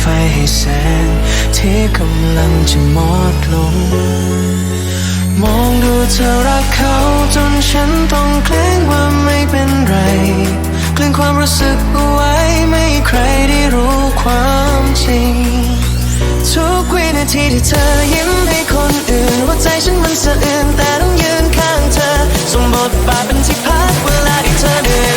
ไฟให้แสง ที่กำลังจะหมดลง มองดูเธอรักเขาจนฉันต้องแกล้งว่าไม่เป็นไร กลืนความรู้สึกเอาไว้ไม่ใครได้รู้ความจริง ทุกวินาทีที่เธอยิ้มให้คนอื่นหัวใจฉันมันสะอื้นแต่ต้องยืนข้างเธอ สมบทบาทเป็นที่พักเวลาที่เธอเหนื่อย